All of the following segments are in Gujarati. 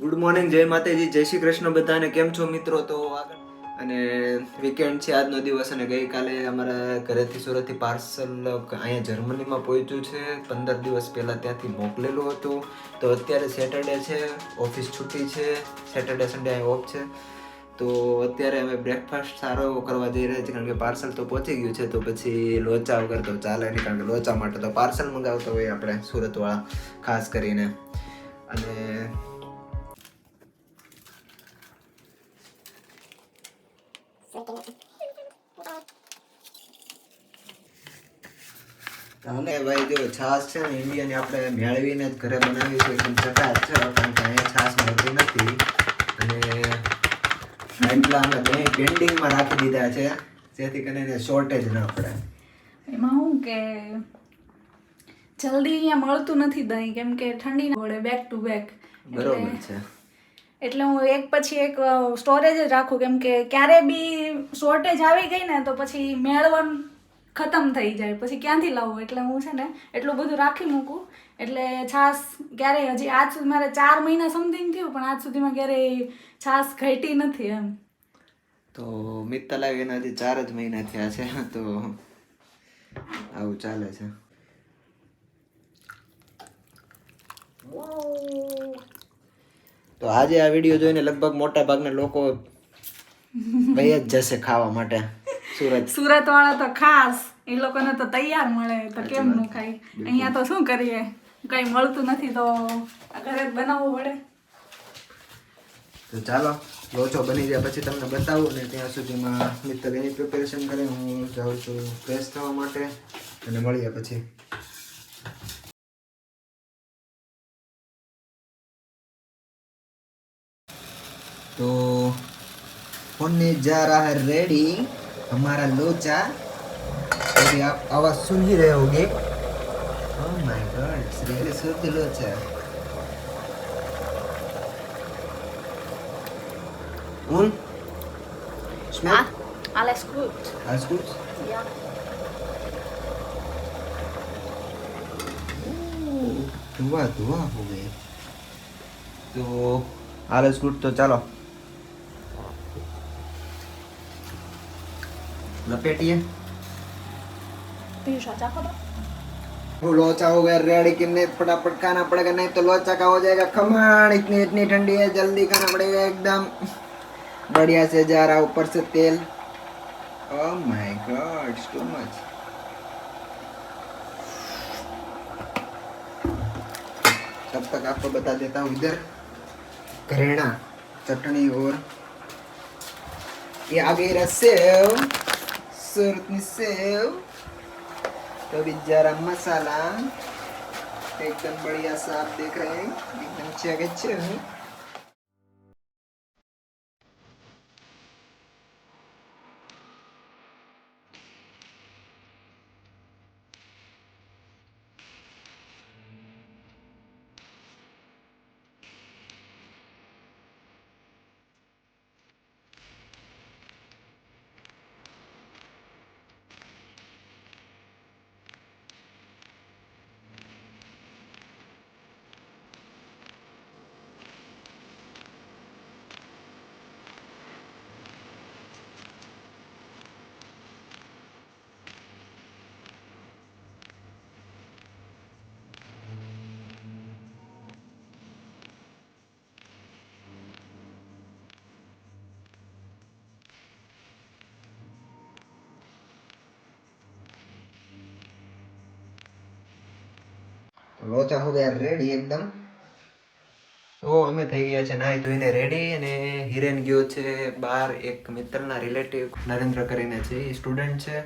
ગુડ મોર્નિંગ જય માતાજી, જય શ્રી કૃષ્ણ બધાને. કેમ છો મિત્રો? તો આગળ. અને વીકેન્ડ છે, આજનો દિવસ અને ગઈકાલે અમારા ઘરેથી સુરતથી પાર્સલ અહીંયા જર્મનીમાં પહોંચ્યું છે. પંદર દિવસ પહેલાં ત્યાંથી મોકલેલું હતું. તો અત્યારે સેટરડે છે, ઓફિસ છૂટી છે. સેટરડે સન્ડે અહીં ઓફ છે. તો અત્યારે અમે બ્રેકફાસ્ટ સારો કરવા જઈ રહ્યા છીએ, કારણ કે પાર્સલ તો પહોંચી ગયું છે, તો પછી લોચા વગર તો ચાલે નહીં, કારણ કે લોચા માટે તો પાર્સલ મંગાવતો હોય આપણે સુરતવાળા, ખાસ કરીને. અને અને ભાઈ જો છાશ છે ને ઇન્ડિયન આપણે મેળવીને જ ઘરે બનાવી છે એકદમ ચટાટ છે કારણ કે અહીંયા છાશ મળતી નથી. અને એટલા અમે દહીં પેન્ડિંગમાં રાખી દીધા છે જેથી કરીને શોર્ટેજ ન પડે. એમાં શું કે જલ્દી અહીંયા મળતું નથી દહીં કેમ કે ઠંડી ના પડે બેક ટુ બેક બરોબર છે. એટલે હું એક પછી એક સ્ટોરેજ જ રાખું કેમ કે ક્યારે બી શોર્ટેજ આવી ગઈ ને તો પછી મેળવન ખતમ થઈ જાય. પછી ક્યાંથી લાવવું એટલે હું છે ને એટલું બધું રાખી મૂકું. એટલે છાશ ક્યારેય હજી આજ સુધી મારે ચાર મહિના સમથિંગ થયું પણ આજ સુધીમાં ક્યારેય છાશ ઘટી નથી એમ. તો મિત્તલ આવી એના હજી ચાર જ મહિના થયા છે તો આવું ચાલે છે. તો આજે આ વીડિયો જોઈને લગભગ મોટા ભાગના લોકો ભાઈ જ જશે ખાવા માટે. સુરત. સુરત વાળા તો ખાસ એ લોકોને તો તૈયાર મળે તો કેમ નું ખાય? અહીંયા તો શું કરીએ? કઈ મળતું નથી તો ઘરે જ બનાવવું પડે. તો ચાલો લોચો બની જાય પછી તમને બતાવું ને ત્યાં સુધીમાં મિત્ર એની પ્રિપેરેશન કરી હું જાઉં છું ફ્રેશ થવા માટે અને મળીએ પછી तो होने जा रहा है रेडी हमारा लोचा अभी आप आवाज सुन ही रहे होगे oh my god it's really शुद्ध लोचा Und? Schmeckt? alles gut Alles gut? ja ધુઆ ધુઆ હો ગઈ તો alles gut તો ચાલો लपेटिए। वो लोचा हो गया रेडी कि नहीं फटाफट खाना पड़ेगा, नहीं तो लोचा का हो जाएगा। खमण इतनी इतनी ठंडी है, जल्दी खाना पड़ेगा एकदम। बढ़िया से जा रहा ऊपर से तेल। Oh my God too much तब तक आपको बता देता हूँ इधर करेड़ा चटनी और ये आ गई रहा सेव सूरतनी सेव तो अभी जरा मसाला एकदम बढ़िया सा आप देख रहे हैं एकदम चगच લોચા હો ગયા રેડી એકદમ તો અમે થઈ ગયા છે નાહી ધોઈને રેડી અને હિરેન ગયો છે બહાર એક મિત્રના રિલેટિવ નરેન્દ્ર કરીને છે એ સ્ટુડન્ટ છે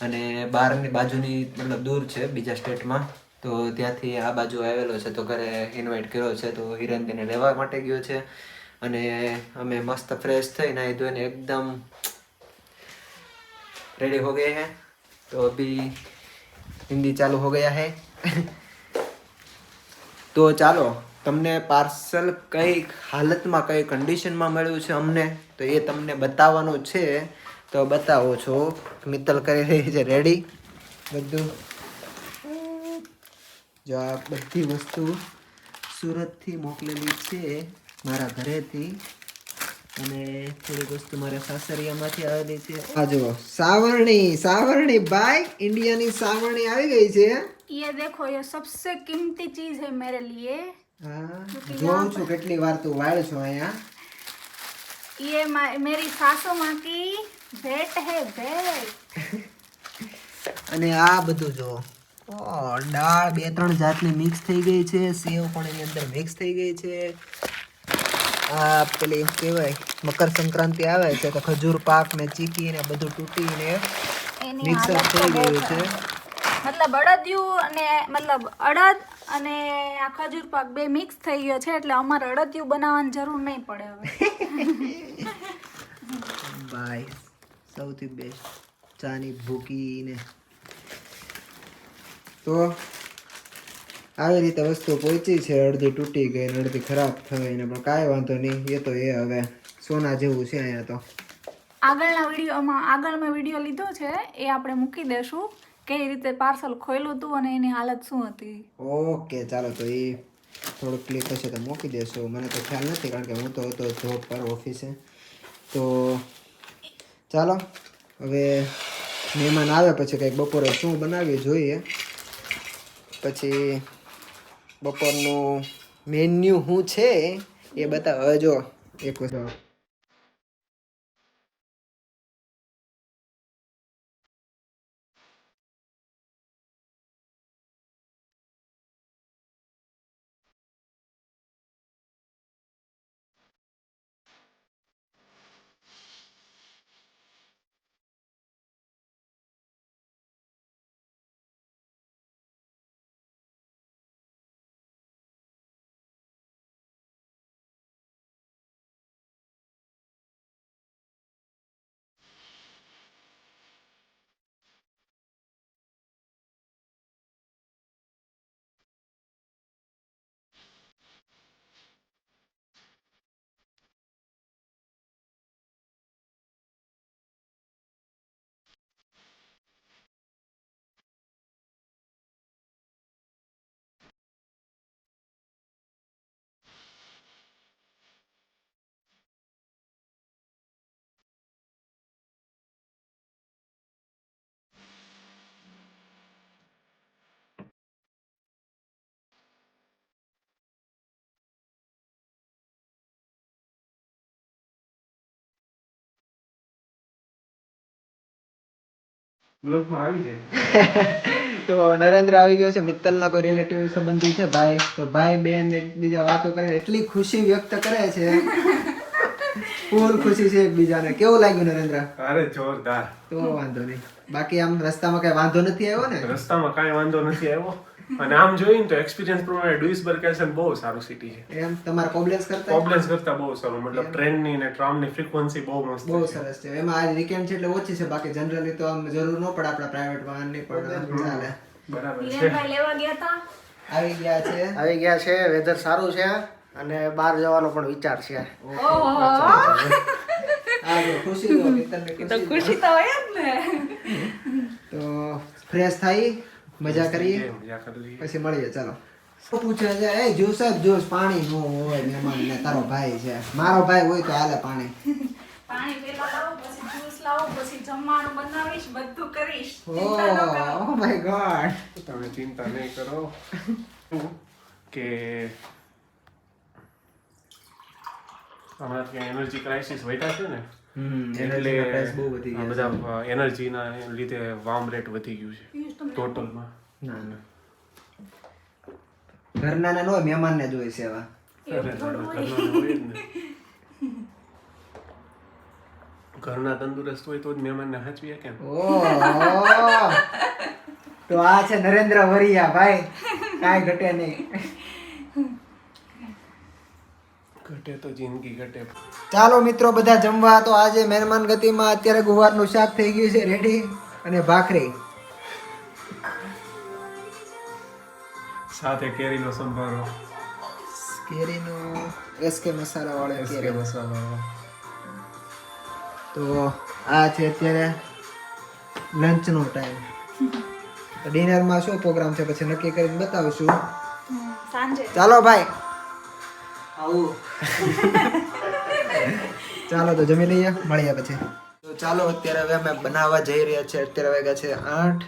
અને બહારની બાજુની મતલબ દૂર છે બીજા સ્ટેટમાં તો ત્યાંથી આ બાજુ આવેલો છે તો ઘરે ઇન્વાઇટ કર્યો છે તો હિરેન તેને લેવા માટે ગયો છે અને અમે મસ્ત ફ્રેશ થઈ નાહી ધોઈને એકદમ रेडी हो गए हैं तो अभी हिंदी चालू हो गया है તો ચાલો, તમને પાર્સલ કઈ હાલતમાં, કઈ કન્ડિશનમાં મળ્યું છે અમને? તો એ તમને બતાવવાનું છે. તો બતાવો છો. મિત્તલ કરી રહી છે રેડી બધું. જો આ બધી વસ્તુ સુરતથી મોકલેલી છે, મારા ઘરેથી. અને થોડીક વસ્તુ મારા સાસરિયામાંથી આવેલી છે આ જુઓ સાવરણી સાવરણી બાય ઇન્ડિયાની સાવરણી આવી ગઈ છે ये देखो ये सबसे कीमती चीज है मेरे लिए હા જોઉં છું કેટલી વાર તું વાળ છો અહીંયા ये मा- मेरी सासू माँ की भेंट है भेंट અને આ બધું જો ઓ દાળ બે ત્રણ જાતની મિક્સ થઈ ગઈ છે સેવ પણ એની અંદર મિક્સ થઈ ગઈ છે આ પેલી એમ કહેવાય મકર સંક્રાંતિ આવે છે તો ખજૂર પાક ને ચીકી ને બધું તૂટીને મિક્સર થઈ ગયું છે. મતલબ અડદિયું અને મતલબ અડદ અને આ ખજૂર પાક બે મિક્સ થઈ ગયો છે એટલે અમારે અડદિયું બનાવવાની જરૂર નહીં પડે હવે. બાય. સૌથી બેસ્ટ ચાની ભૂકી ને. તો આવી રીતે વસ્તુ પહોંચી છે અડધી તૂટી ગઈ ને અડધી ખરાબ થઈ ને પણ કાંઈ વાંધો નહીં એ તો એ હવે સોના જેવું છે અહીંયા તો. આગળના વિડીયોમાં આગળમાં વીડિયો લીધો છે એ આપણે મૂકી દેશું કઈ રીતે પાર્સલ ખોયલું હતું અને એની હાલત શું હતી. ઓકે ચાલો તો એ થોડુંક ક્લિક હશે તો મૂકી દેશો. મને તો ખ્યાલ નથી કારણ કે હું તો હતો જોબ પર ઓફિસે તો ચાલો હવે મહેમાન આવે પછી કંઈક બપોરે શું બનાવીએ જોઈએ? પછી બપોરનું મેન્યુ શું છે એ બતાવ. જો એક વસ્તુ તો નરેન્દ્ર આવી ગયો છે મિત્તલના કોઈ રિલેટિવ સંબંધી છે ભાઈ? તો ભાઈ બેન એકબીજા વાતો કરે એટલી ખુશી વ્યક્ત કરે છે. ફૂલ ખુશી છે એકબીજાને. કેવું લાગ્યું નરેન્દ્ર? અરે જોરદાર. તો વાંધો નહીં. બાકી આમ રસ્તામાં કઈ વાંધો નથી આવ્યો ને? રસ્તામાં કઈ વાંધો નથી આવ્યો. અને આમ જોઈને તો એક્સપિરિયન્સ પ્રમાણે ડુઇસબર્ગ કેસન બહુ સારું સિટી છે. એમ તમારે કોબ્લેન્સ કરતા કોબ્લેન્સ કરતા બહુ સારું. મતલબ ટ્રેનની ને ટ્રામની ફ્રીક્વન્સી બહુ મસ્ત બહુ સરસ છે. એમાં આજ વીકેન્ડ છે એટલે ઓછી છે. બાકી જનરલી તો આમ જરૂર ન પડે આપણા પ્રાઇવેટ વાહનની પણ ચાલે. બરાબર છે. લેવા ગયા હતા આવી ગયા છે. આવી ગયા છે. વેધર સારું છે. અને બહાર જવાનો પણ વિચાર છે. આ ખુશી તો ખુશી તો હોય જ ને. તો ફ્રેશ થઈ. મજા કરીએ? મજા કરી લઈએ. પછી મળીએ ચાલો. પૂછે છે એ જ્યુસ જ જ્યુસ પાણી નો હોય મહેમાન ને તારો ભાઈ છે. મારો ભાઈ હોય તો હાલે પાણી. પાણી પેલા લાવો પછી જ્યુસ લાવો પછી જમવાનું બનાવીશ બધું કરીશ. Oh my God. તમે ચિંતા નહીં કરો. કે હમણાં ત્યાં એનર્જી ક્રાઇસિસ વધ્યા છે ને એટલે બહુ વધી આ ગયા બધા એનર્જીના લીધે વામ રેટ વધી ગયું છે. ટોટલમાં ના ના ઘરના ના હોય મહેમાન ને જોઈ સેવા. ઘરના તંદુરસ્ત હોય તો જ મહેમાનને હાચવી કેમ? તો આ છે નરેન્દ્ર વરિયા ભાઈ. કાંઈ ઘટે નહીં. ઘટે તો જિંદગી ઘટે. ચાલો મિત્રો બધા જમવા. તો આજે મહેમાન ગતિમાં અત્યારે ગુવારનું શાક થઈ ગયું છે રેડી અને ભાખરી. સાથે કેરીનો સંભારો. કેરીનો એસકે મસાલા વાળો એસકે કેરી. મસાલો તો આ છે અત્યારે લંચનો ટાઈમ ડિનરમાં શું પ્રોગ્રામ છે પછી નક્કી કરીને બતાવશું. સાંજે. ચાલો ભાઈ. આવું. ચાલો તો જમી લઈએ મળીએ પછી. તો ચાલો અત્યારે હવે અમે બનાવવા જઈ રહ્યા છીએ. અત્યારે વાગ્યા છે આઠ.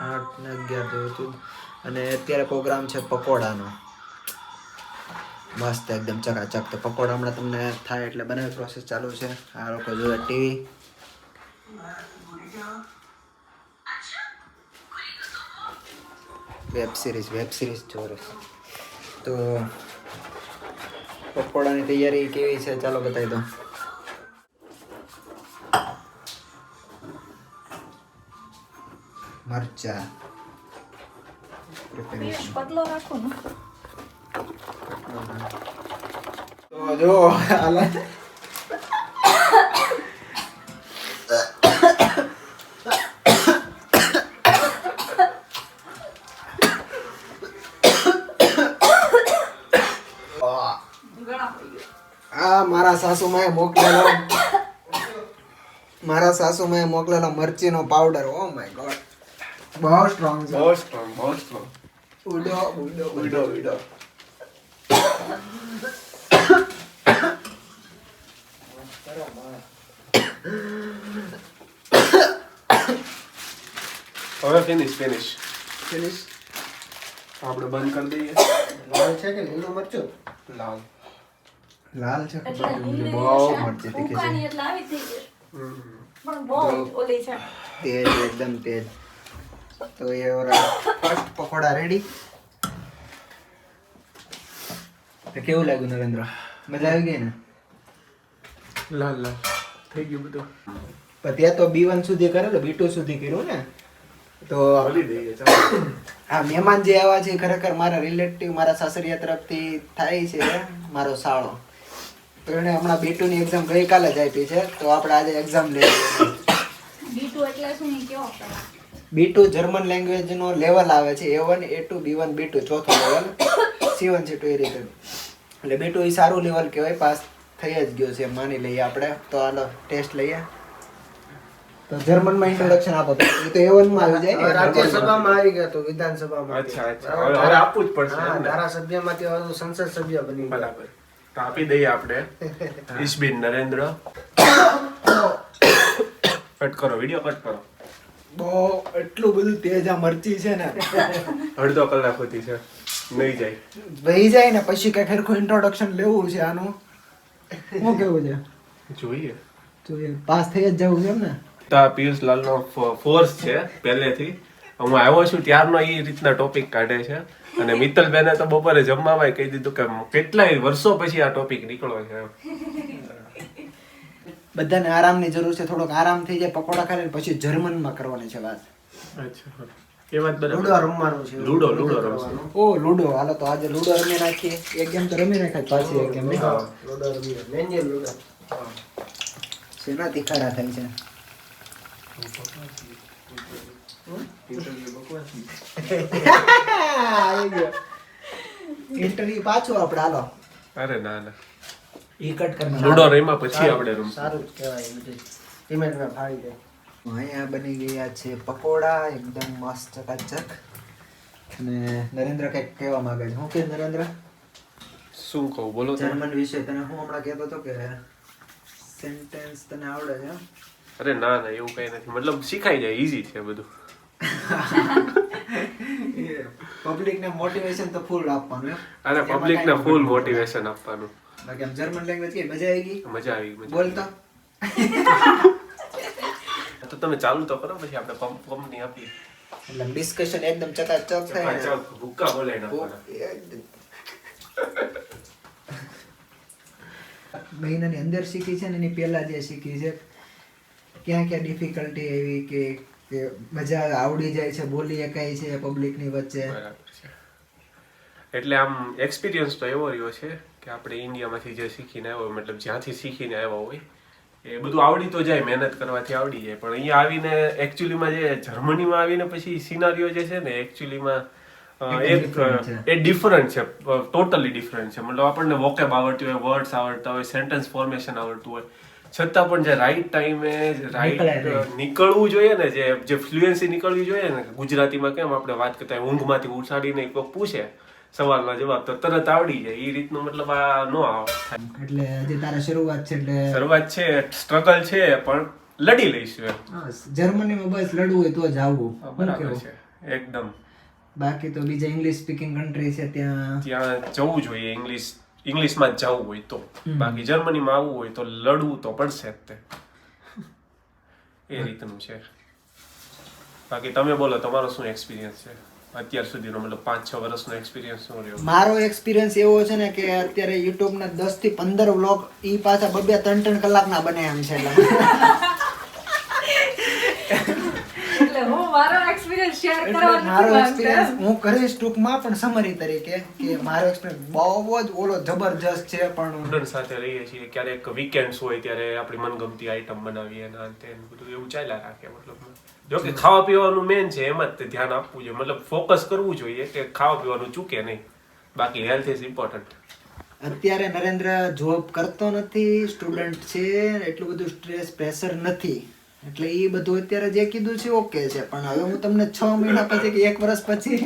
આઠ ને અગિયાર જેવું અને અત્યારે પ્રોગ્રામ છે પકોડાનો. મસ્ત એકદમ ચકાચક. તો પકોડા હમણાં તમને થાય એટલે બનાવી પ્રોસેસ ચાલુ છે. આ લોકો જોવે TV. Web series web series જોવે તો પકોડાની તૈયારી કેવી છે? ચાલો બતાવી દો. મરચા. પતલો રાખો ને તો જો ગયો આ મારા સાસુમાએ મોકલેલો. મારા સાસુમાએ મોકલેલો મરચીનો પાવડર ઓ માય ગોડ બહુ સ્ટ્રોંગ છે. બહુ સ્ટ્રોંગ બહુ સ્ટ્રોંગ ઉડો ઉડો ઉડો ઉડો હવે ફિનિશ ફિનિશ ફિનિશ આપણે બંધ કરી દઈએ. લાલ છે કે લીલું મરચું? લાલ. લાલ છે. બહુ. મરચી તીખી છે. એટલે આવી થઈ ગઈ. પણ બહુ ઓલી છે. તેજ એકદમ તેજ તો એ ઓરા ફર્સ્ટ પકોડા રેડી તો કેવું લાગ્યું નરેન્દ્ર? મજા આવી ગઈ ને? લાલ લાલ. થઈ ગયું બધું. પણ ત્યાં તો બી વન સુધી કરેલું બી ટુ સુધી કર્યું ને? તો આ મહેમાન જે આવ્યા છે ખરેખર મારા રિલેટિવ મારા સાસરિયા તરફથી થાય છે મારો સાળો. તો એને હમણાં બી ટુ ની એક્ઝામ ગઈકાલે જ આપી છે તો આપણે આજે એક્ઝામ લઈએ. બીટુ એટલે શું પેલા બી ટુ જર્મન લેંગ્વેજ નો લેવલ આવે છે. A one A two B one B two ચોથો level C one C two એ રીતે. એટલે બી ટુ એ સારું લેવલ કહેવાય. પાસ થઈ જ ગયો છે. માની લઈએ આપણે. તો હાલો ટેસ્ટ લઈએ. તો જર્મનમાં ઇન્ટ્રોડક્શન આપો. તો એ તો એ વનમાં આવી જાય રાજ્યસભામાં આવી ગયો તો વિધાનસભામાં. અચ્છા અચ્છા. હવે આપવું જ પડશે? ધારાસભ્યમાંથી હવે સંસદ સભ્ય બની બરાબર. તો આપી દઈએ આપણે. ઈશબીન નરેન્દ્ર. કટ કરો વીડિયો કટ કરો. બહુ એટલું બધું તેજ આ મરચી છે ને. અડધો કલાક સુધી છે. નહીં જાય. વહી જાય ને પછી કઈ ખરખું ઇન્ટ્રોડક્શન લેવું છે આનું. શું કેવું છે? જોઈએ. જોઈએ. પાસ થઈ જ જવું છે એમ ને? તા પિયુષ લાલનો ફોર્સ છે પહેલેથી. હું આવ્યો છું ત્યારનો એ રીતના ટોપિક કાઢે છે. અને મિત્તલ બેને તો બપોરે જમવામાં કહી દીધું કે કેટલાય વર્ષો પછી આ ટોપિક નીકળો છે બધાને આરામની જરૂર છે થોડોક આરામ થઈ જાય પકોડા ખાઈને પછી જર્મનમાં કરવાની છે વાત. અચ્છા એ વાત લૂડો રમવાનું છે. લૂડો લૂડો રમશું. ઓ લૂડો. હાલો તો આજે લૂડો રમી નાખીએ. એક ગેમ તો રમી નાખાય પાછી એક ગેમ નહીં? હા. લૂડો રમીએ લૂડો. શેના તીખારા થાય છે? ઇન્ટરવ્યુ પાછું આપણે હાલો. અરે ના ના. ઈ કટ કરી લૂડો રમ્યા પછી આપણે રમ સારું જ કહેવાય એમ બધું. ધીમે ધીમે ફાવી જાય. અહીંયા બની ગયા છે પકોડા એકદમ મસ્ત ચકાચક અને નરેન્દ્ર કંઈક કહેવા માંગે છે. હું કે નરેન્દ્ર? શું કહું બોલો જર્મન વિશે. તને હું હમણાં કહેતો હતો કે સેન્ટેન્સ તને આવડે છે અરે ના ના એવું કઈ નથી. મતલબ શીખાઈ જાય ઈઝી છે બધું. પબ્લિક ને મોટિવેશન તો ફૂલ આપવાનું અરે અને એમાં પબ્લિક ને ફૂલ મોટિવેશન આપવાનું. બાકી આમ જર્મન લેંગ્વેજ કે મજા આવી ગઈ? મજા આવી મજા બોલતા? તો તમે ચાલુ તો કરો પછી આપણે પંપ કંપની આપીએ. એટલે ડિસ્કશન એકદમ ચકાચક થાય. ને. ચોક ભૂક્કા બોલે નાખવાના મહિનાની અંદર શીખી છે ને એની પહેલા જે શીખી છે ક્યાં ક્યાં ડિફિકલ્ટી એવી કે કે મજા આવડી જાય છે બોલી શકાય છે પબ્લિકની વચ્ચે? એટલે આમ એક્સપિરિયન્સ તો એવો રહ્યો છે કે આપણે ઇન્ડિયામાંથી જે શીખીને આવ્યો હોય, મતલબ જ્યાંથી શીખીને આવ્યા હોય એ બધું આવડી તો જાય મહેનત કરવાથી આવડી જાય. પણ અહીંયા આવીને એકચ્યુઅલીમાં જે જર્મનીમાં આવીને પછી સિનારીઓ જે છે ને એકચ્યુઅલીમાં એક એ ડિફરન્ટ છે. ટોટલી ડિફરન્ટ છે. મતલબ આપણને વોકેબ આવડતી હોય વર્ડ્સ આવડતા હોય સેન્ટેન્સ ફોર્મેશન આવડતું હોય. છતાં પણ જે રાઈટ ટાઈમે રાઈટ નીકળવું જોઈએ ને જે જે ફ્લુએન્સી નીકળવી જોઈએ ને ગુજરાતીમાં કેમ આપણે વાત કરતા હોય, ઊંઘમાંથી ઉછાડીને કોઈક પૂછે સવાલના જવાબ તો તરત આવડી જાય. એ રીતનું મતલબ આ નો આવે. એટલે હજી તારે શરૂઆત છે એટલે શરૂઆત છે સ્ટ્રગલ છે પણ લડી લઈશું એમ. જર્મનીમાં બસ લડવું હોય તો જ આવવું બરાબર છે. એકદમ. બાકી તો બીજા ઇંગ્લિશ સ્પીકિંગ કન્ટ્રી છે ત્યાં. ત્યાં જવું જોઈએ ઇંગ્લિશ ઇંગ્લિશમાં જવું હોય તો. બાકી જર્મનીમાં આવવું હોય તો લડવું તો પડશે જ તે. એ રીતનું છે. બાકી તમે બોલો તમારો શું એક્સપિરિયન્સ છે? અત્યાર સુધીનો મતલબ પાંચ છ વર્ષનો એક્સપિરિયન્સ શું રહ્યો? મારો એક્સપિરિયન્સ એવો છે ને કે અત્યારે યુટ્યુબ ના દસથી પંદર વ્લોગ ઈ પાછા બબે ત્રણ ત્રણ કલાકના બને એમ છે એટલે. એટલે મારો એક્સપિરિયન્સ શેર મારો એક્સપિરિયન્સ હું કરીશ ટૂંકમાં પણ સમરી તરીકે કે મારો એક્સપિરિયન્સ બહુ જ ઓલો જબરજસ્ત છે પણ સ્ટુડન્ટ સાથે રહીએ છીએ ક્યારેક વીકેન્ડ્સ હોય ત્યારે આપણી મનગમતી આઈટમ બનાવીએ ને આ તે બધું એવું ચાલ્યા રાખે મતલબ જો કે ખાવા પીવાનું મેન છે, એમ જ ધ્યાન આપવું જોઈએ. મતલબ ફોકસ કરવું જોઈએ કે ખાવા પીવાનું ચૂકે નહીં. બાકી હેલ્થ ઇઝ ઇમ્પોર્ટન્ટ અત્યારે નરેન્દ્ર જોબ કરતો નથી સ્ટુડન્ટ છે, એટલું બધું સ્ટ્રેસ પ્રેશર નથી. એટલે એ બધું અત્યારે જે કીધું છે ઓકે છે. પણ હવે હું તમને છ મહિના પછી કે એક વર્ષ પછી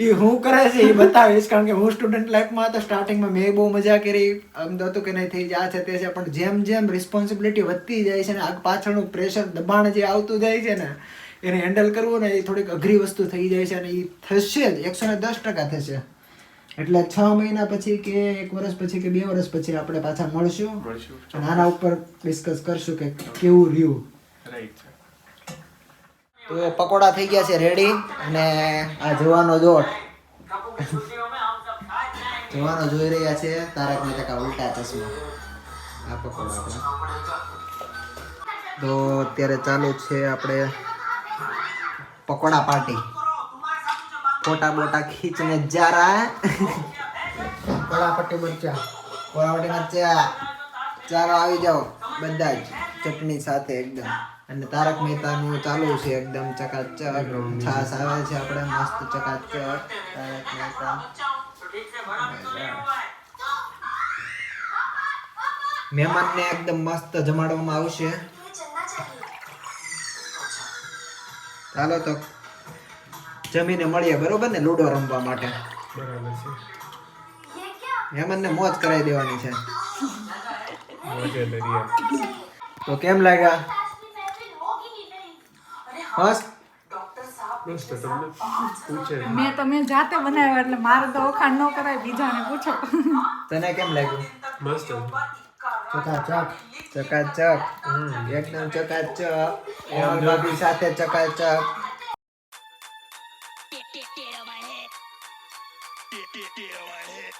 એ હું કરે છે એ બતાવીશ કારણ કે હું સ્ટુડન્ટ લાઈફમાં હતો સ્ટાર્ટિંગમાં મેં બહુ મજા કરી. આમ તો હતું કે નહીં થઈ જાય આ છે તે છે પણ જેમ જેમ રિસ્પોન્સિબિલિટી વધતી જાય છે ને આગ પાછળનું પ્રેશર દબાણ જે આવતું જાય છે ને એને હેન્ડલ કરવું ને એ થોડીક અઘરી વસ્તુ થઈ જાય છે અને એ થશે જ. એકસો ને દસ ટકા થશે. એટલે છ મહિના પછી કે એક વર્ષ પછી કે બે વર્ષ પછી આપણે પાછા મળશું. મળશું. અને આના ઉપર ડિસ્કસ કરશું કે કેવું રહ્યું. રાઈટ તો પકોડા થઈ ગયા છે રેડી અને આ જોવાનો જોટ જોવાનો જોઈ રહ્યા છે તારક મહેતા કા ઉલ્ટા ચશ્મા. આ પકોડા આપણે તો અત્યારે ચાલુ છે આપણે પકોડા પાર્ટી. ફોટા બોટા ખીચને જારા. રહા હે કળાપટ્ટી મરચા. કોરાવટી મરચા. ચાલો આવી જાઓ. બધા જ. ચટણી સાથે એકદમ. અને તારક મહેતાનું ચાલુ છે એકદમ ચકાચક છાસ આવે છે આપણે મસ્ત ચકાચક તારક મહેતા. મહેમાનને એકદમ મસ્ત જમાડવામાં આવશે. ચાલો તો જમીને મળીએ બરોબર ને? લૂડો રમવા માટે. બરાબર છે. મહેમાનને મોજ કરાવી દેવાની છે. તો કેમ લાગ્યા? બસ મેં તો મેં જાતે બનાવ્યો એટલે મારે તો ઓખાણ ન કરાય બીજાને પૂછો. તને કેમ લાગ્યું? મસ્ત ચકાચક ચકાચક. એકદમ ચકાચક. ઓમ ભાભી સાથે ચકાચક.